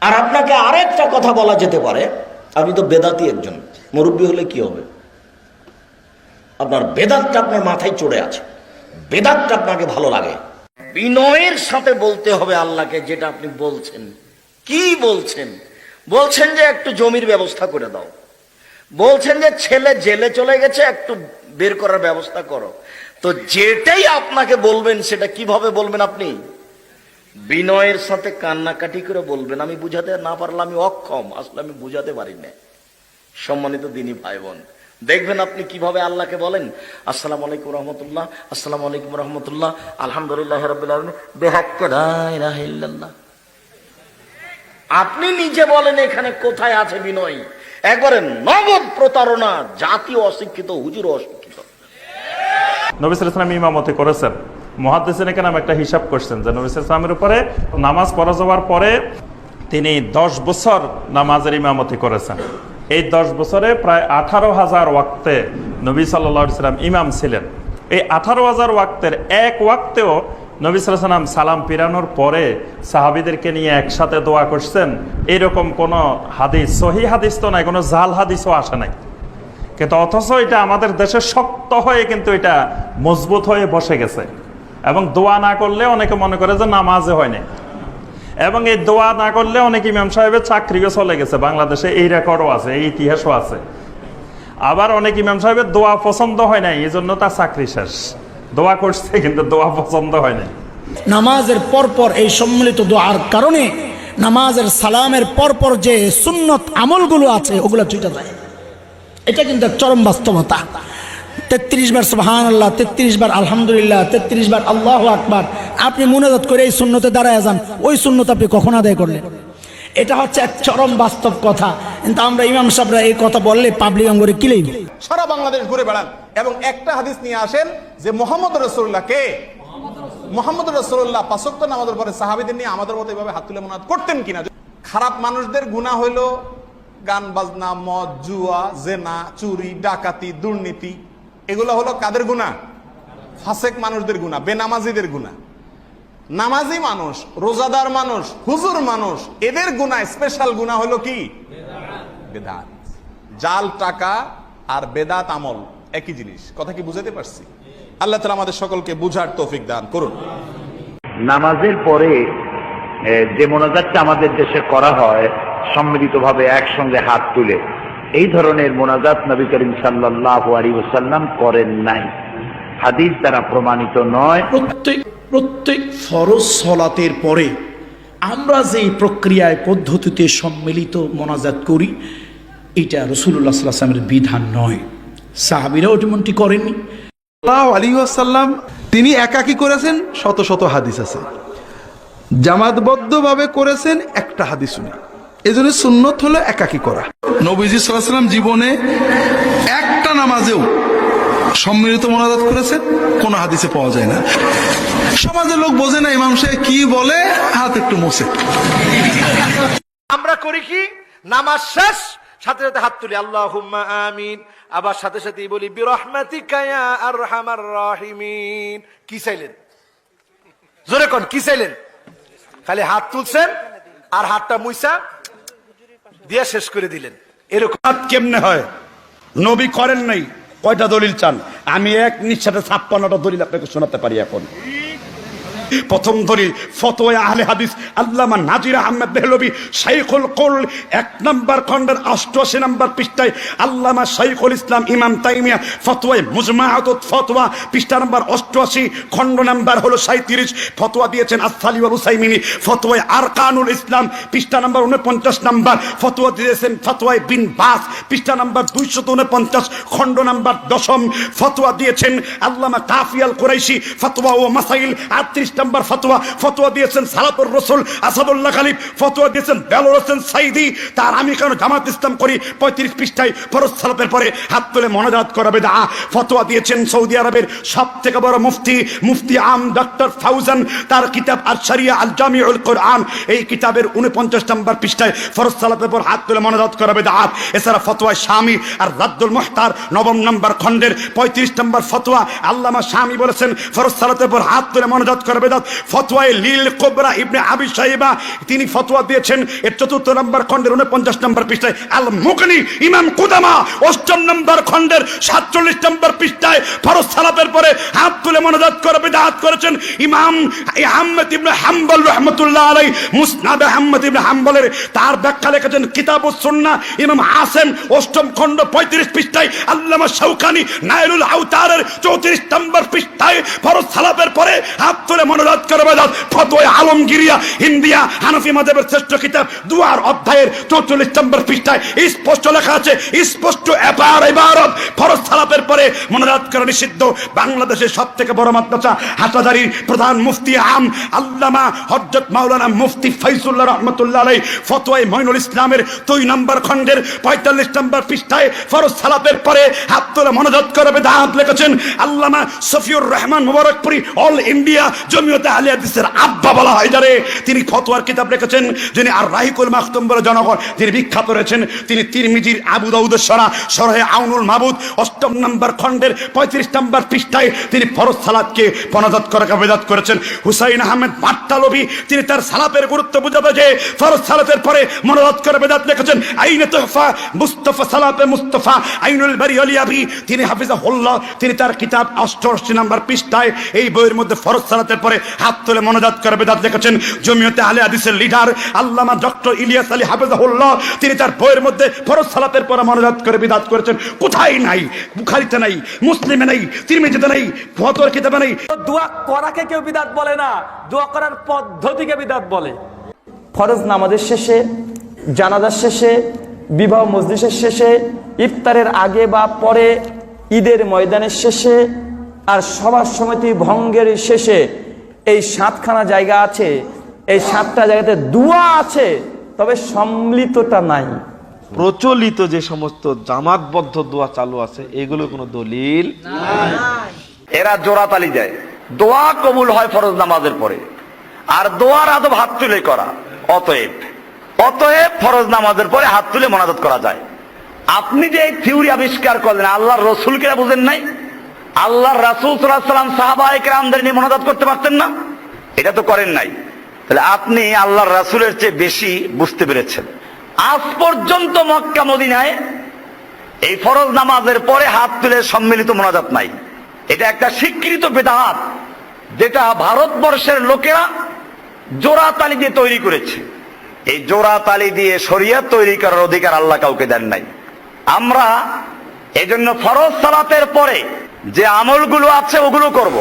আর আপনাকে আরেকটা কথা বলা যেতে পারে। আপনি তো বেদাতি একজন, মুরব্বী হলে কি হবে? আপনার বেদাতটা আপনার মাথায় চড়ে আছে। বেদাতটা আপনাকে ভালো লাগে। বিনয়ের সাথে বলতে হবে আল্লাহকে যেটা আপনি বলছেন। কি বলছেন? বলছেন যে একটু জমির ব্যবস্থা করে দাও। বলছেন যে ছেলে জেলে চলে গেছে, একটু বের করার ব্যবস্থা করো। তো যেটাই আপনাকে বলবেন, সেটা কীভাবে বলবেন আপনি? বিনয়ের সাথে কান্নাকাটি করে বলবেন, আমি বুঝাতে না পারলে আমি অক্ষম, আসলে আমি বুঝাতে পারি না। সম্মানিত দিনী ভাই বোন দেখবেন আপনি কীভাবে আল্লাহকে বলেন, আসসালামু আলাইকুম রহমতুল্লাহ, আসসালামু আলাইকুম রহমতুল্লাহ, আলহামদুলিল্লাহ রবিল বেহাক্কে, লা আপনি নিজে বলেন এখানে কোথায় আছে বিনয়। একবারে নগদ প্রতারণা জাতীয় অশিক্ষিত, হুজুর অশিক্ষিত। নবিসুল ইসলাম ইমামতি করেছেন। মহাদ্দেসিনে কেন একটা হিসাব করছেন যে নবিসুল ইসলামের উপরে নামাজ পড়া যাওয়ার পরে তিনি দশ বছর নামাজের ইমামতি করেছেন। এই দশ বছরে প্রায় আঠারো হাজার ওয়াক্তে নবী সাল্লা সাল্লাম ইমাম ছিলেন। এই আঠারো হাজার ওয়াক্তের এক ওয়াক্তেও নবী সাল্লাম সালাম পিরানোর পরে সাহাবিদেরকে নিয়ে একসাথে দোয়া করছেন। এরকম কোনো হাদিস, সহি হাদিস তো নাই, কোনো জাল হাদিসও আসে নাই। কিন্তু অথচ এটা আমাদের দেশে শক্ত হয়ে কিন্তু এটা মজবুত হয়ে বসে গেছে। এবং দোয়া না করলে অনেকে মনে করে যে নামাজে হয় হয়নি এবং এই দোয়া না করলে অনেক ইমাম সাহেবের চাকরিও চলে গেছে। বাংলাদেশে এই রেকর্ডও আছে, এই ইতিহাসও আছে। আবার অনেক ইমাম সাহেবের দোয়া পছন্দ হয় নাই এই জন্য তার চাকরি শেষ। দোয়া করছে, কিন্তু দোয়া পছন্দ হয় নাই। নামাজের পরপর এই সম্মিলিত দোয়ার কারণে নামাজের সালামের পরপর যে সুন্নত আমলগুলো আছে, ওগুলো ছুটে যায়। এটা কিন্তু চরম বাস্তবতা। তেত্রিশ বার সুবাহান আল্লাহ তেত্রিশ বার আলহামদুলিল্লাহ, তেত্রিশ বার আল্লাহ আকবার। আপনি মনোজাত করে এই শূন্যতে দাঁড়ায় যান, ওই শূন্যত আপনি কখন আদায় করলেন? এটা হচ্ছে এক চরম বাস্তব কথা। কিন্তু আমরা ইমাম সাহেবরা এই কথা বললে পাবলিক অঙ্গরে কিলেই সারা বাংলাদেশ ঘুরে বেড়ান এবং একটা হাদিস নিয়ে আসেন যে মোহাম্মদ রসুল্লাহ কে? মোহাম্মদ রসুল্লাহ পাঁচক্ত নামাজের পরে সাহাবিদের নিয়ে আমাদের মতো এভাবে হাত তুলে মনাত করতেন কিনা? খারাপ মানুষদের গুণা হইল গান, বাজনা, মদ, জুয়া, জেনা, চুরি, ডাকাতি, দুর্নীতি। এগুলো হলো কাদের গুণা? ফাসেক মানুষদের গুণা, বেনামাজিদের গুণা। নামাজি মানুষ, রোজাদার মানুষ, হুজুর মানুষ, এদের গুণা স্পেশাল গুণা হলো কি? বেদাত। জাল, টাকা আর বেদাত আমল, একই জিনিস। কথা কি বুঝাতে পারছি? আল্লাহ তালা আমাদের সকলকে বুঝার তৌফিক দান করুন। নামাজের পরে যে মোনাজাতটা আমাদের দেশে করা হয়, সম্মিলিতভাবে একসঙ্গে হাত তুলে। এই ধরনের মোনাজাত নবী করিম সাল্লাহ আলী ওসাল্লাম করেন নাই। হাদিস দ্বারা প্রমাণিত নয়। প্রত্যেক প্রত্যেক ফরজ সলাতের পরে আমরা যে প্রক্রিয়ায় পদ্ধতিতে সম্মিলিত মোনাজাত করি এটা রসুল্লাহ সাল্লামের বিধান নয়। সাহাবিরাও যেমনটি করেননি। আলী আসাল্লাম তিনি একাকি করেছেন শত শত হাদিস আছে। জামাতবদ্ধভাবে করেছেন একটা হাদিস শুনে এই জন্য সুন্নত হলো একাকি করা। নবীজি সাল্লাম জীবনে একটা নামাজেও সম্মিলিত মোনাজাত করেছেন কোন হাদিসে পাওয়া যায় না। সমাজের লোক বোঝে না ইমাম সাহেব কি বলে হাত একটু মোছে। আমরা করি কি? নামাজ শেষ সাথে সাথে হাত তুলি আল্লাহ আমিন। আবার সাথে সাথে বলি বিরহমাতিকা ইয়া আরহামার রাহিমিন। কি চাইলেন? জোরে কোন কি চাইলেন? খালি হাত তুলছেন আর হাতটা মুইসা দিয়ে শেষ করে দিলেন। এরকম কেমনে হয়? নবী করেন নাই, কয়টা দলিল চান? আমি এক নিঃশ্বাসে ছাপ্পান্নটা দলিল আপনাকে শোনাতে পারি এখন। প্রথম দলিল ফতোয়া আহলে হাদিস আল্লামা নাজির আহমেদ দেহলবি শাইখুল কোল, এক নম্বর খণ্ডের অষ্টআশি নম্বর পৃষ্ঠায় আল্লামা শাইখুল ইসলাম ইমাম তাইমিয়া ফতোয়ায় মুজমাআতুত ফতোয়া, পৃষ্ঠা নম্বর অষ্টআশি, খণ্ড নাম্বার হলো সাঁত্রিশ ফতোয়া দিয়েছেন আসালি আল হুসাইমিনী ফতোয়ায় আরকানুল ইসলাম, পৃষ্ঠা নম্বর উনপঞ্চাশ নাম্বার, ফতোয়া দিয়েছেন ফতোয়ায় বিন বাস, পৃষ্ঠা নম্বর দুইশত উনপঞ্চাশ খণ্ড নাম্বার দশম, ফতোয়া দিয়েছেন আল্লামা কাফিয়াল কুরাইশি, ফতোয়া ও মাসাইল আটত্রিশ নম্বর ফতোয়া ফতোয়া দিয়েছেন সালাতুর রসুল আসাদুল্লাহ খালিফ ফতোয়া দিয়েছেন বেলর হোসেন সাইদি। তার আমি কেন জামাত ইসলাম করি? পঁয়ত্রিশ পৃষ্ঠায় ফরজ সালাতের পরে হাত তুলে মনোজাত করাবে দা ফতোয়া দিয়েছেন সৌদি আরবের সব থেকে বড় মুফতি মুফতি আম ডক্টর ফাউজান। তার কিতাব আর শরিয়া আল জামিউল কোরআন। এই কিতাবের উনপঞ্চাশ নম্বর পৃষ্ঠায় ফরজ সালাতের পর হাত তুলে মনোজাত করাবে দা এছাড়া ফতোয়া স্বামী আর রাদ্দুল মুহতার নবম নম্বর খণ্ডের পঁয়ত্রিশ নম্বর ফতোয়া আল্লামা স্বামী বলেছেন, ফরজ সালাতের পর হাত তুলে মনোজাত করবে বেদাত ফতোয়ায় লীল কোবরা ইবনে আবি সাহেবা তিনি ফতোয়া দিয়েছেন, এর চতুর্থ নম্বর খণ্ডের উনপঞ্চাশ নম্বর পৃষ্ঠায়, আল মুকনি ইমাম কুদামা, অষ্টম নম্বর খণ্ডের সাতচল্লিশ নম্বর পৃষ্ঠায় ফরজ সালাতের পরে হাত তুলে মনোজাত করে বেদাত করেছেন ইমাম আহমেদ ইবনে হাম্বল রহমতুল্লাহ আলাই মুসনাদ আহমদ ইবনে হাম্বলের। তার ব্যাখ্যা লিখেছেন কিতাব ও ইমাম আসেম অষ্টম খণ্ড পঁয়ত্রিশ পৃষ্ঠায়, আল্লামা শৌকানি নাইরুল আউতারের চৌত্রিশ নম্বর পৃষ্ঠায় ফরজ সালাতের পরে হাত তুলে মনোজাত করে বেদাত ফতোয়া আলমগিরিয়া ইন্ডিয়া হানফি মাদেবের শ্রেষ্ঠ কিতাব দুয়ার অধ্যায়ের চৌচল্লিশ নম্বর পৃষ্ঠায় স্পষ্ট লেখা আছে, স্পষ্ট এবার এবারত ফরজ সালাতের পরে মনোজাত করা নিষিদ্ধ। বাংলাদেশের সব থেকে বড় মাদ্রাসা হাটাজারির প্রধান মুফতি আম আল্লামা হজরত মাওলানা মুফতি ফাইজুল্লাহ রহমতুল্লাহ আলাই ফতোয়াই মইনুল ইসলামের দুই নম্বর খণ্ডের পঁয়তাল্লিশ নম্বর পৃষ্ঠায় ফরজ সালাতের পরে হাত তুলে মনোজাত করে বেদাত লিখেছেন আল্লামা সফিউর রহমান মুবারকপুরি, অল ইন্ডিয়া জমিয়তে আব্বা বলা হয় যারে তিনি ফতোয়ার কিতাব লিখেছেন যিনি আর রাহিকুল জনগণ, যিনি বিখ্যাত রয়েছেন, তিনি তিরমিজির আবু দাউদের সরা, সরহে আউনুল অষ্টম নম্বর খণ্ডের পঁয়ত্রিশ নম্বর পৃষ্ঠায় তিনি ফরজ সালাদকে পনাজাত করে বেদাত করেছেন। হুসাইন আহমেদ তিনি তার সালাতের গুরুত্ব যে ফরজ সালাতের পরে মনোজাত করে বেদাত লিখেছেন, আইনে তোহফা, মুস্তফা সালাতে মুস্তফা, আইনুল বারি আলিয়াবি তিনি হাফিজা হোল্লা তিনি তার কিতাব অষ্টআশি নম্বর পৃষ্ঠায়, এই বইয়ের মধ্যে ফরজ সালাতের পরে হাত তুলে মনোজাত করে বেদাত লিখেছেন জমিয়তে আলে হাদিসের লিডার আল্লামা ডক্টর ইলিয়াস আলী হাফিজাহুল্লাহ। তিনি তার বইয়ের মধ্যে ফরজ সালাতের পরে মনোজাত করে বিদাত করেছেন। কোথায় নাই? বুখারিতে নাই মুসলিমে নাই তিরমিজিতে নাই কিতাবে নাই। দোয়া করাকে কেউ বিদাত বলে না দোয়া করার পদ্ধতিকে বিদাত বলে। ফরজ নামাজের শেষে জানাজার শেষে বিবাহ মজলিসের শেষে ইফতারের আগে বা পরে ঈদের ময়দানের শেষে আর সবার সমিতি ভঙ্গের শেষে এই সাতখানা জায়গা আছে এই সাতটা জায়গাতে দুয়া আছে তবে সম্মিলিতটা নাই। প্রচলিত যে সমস্ত জামাতবদ্ধ দোয়া চালু আছে এগুলো কোনো দলিল এরা জোড়াতালি যায়। দোয়া কবুল হয় ফরজ নামাজের পরে। আর দোয়ার আদব হাত তুলে করা অতএব। অতএব ফরজ নামাজের পরে হাত তুলে মনাজত করা যায়। আপনি যে এই থিওরি আবিষ্কার করলেন আল্লাহর রসুলকে বুঝেন নাই? আল্লাহর রাসুল সাল্লাম সাহাবাহিক রামদের নিয়ে মনাজত করতে পারতেন না? এটা তো করেন নাই। তাহলে আপনি আল্লাহর রাসুলের চেয়ে বেশি বুঝতে পেরেছেন। আজ পর্যন্ত মক্কা, মদিনায় এই ফরজ নামাজের পরে হাত তুলে সম্মিলিত মোনাজাত নাই। এটা একটা স্বীকৃত বেদাহাত যেটা ভারতবর্ষের লোকেরা জোড়া তালি দিয়ে তৈরি করেছে। এই জোড়া তালি দিয়ে শরিয়ত তৈরি করার অধিকার আল্লাহ কাউকে দেন নাই। আমরা এজন্য ফরজ সালাতের পরে যে আমলগুলো আছে ওগুলো করব।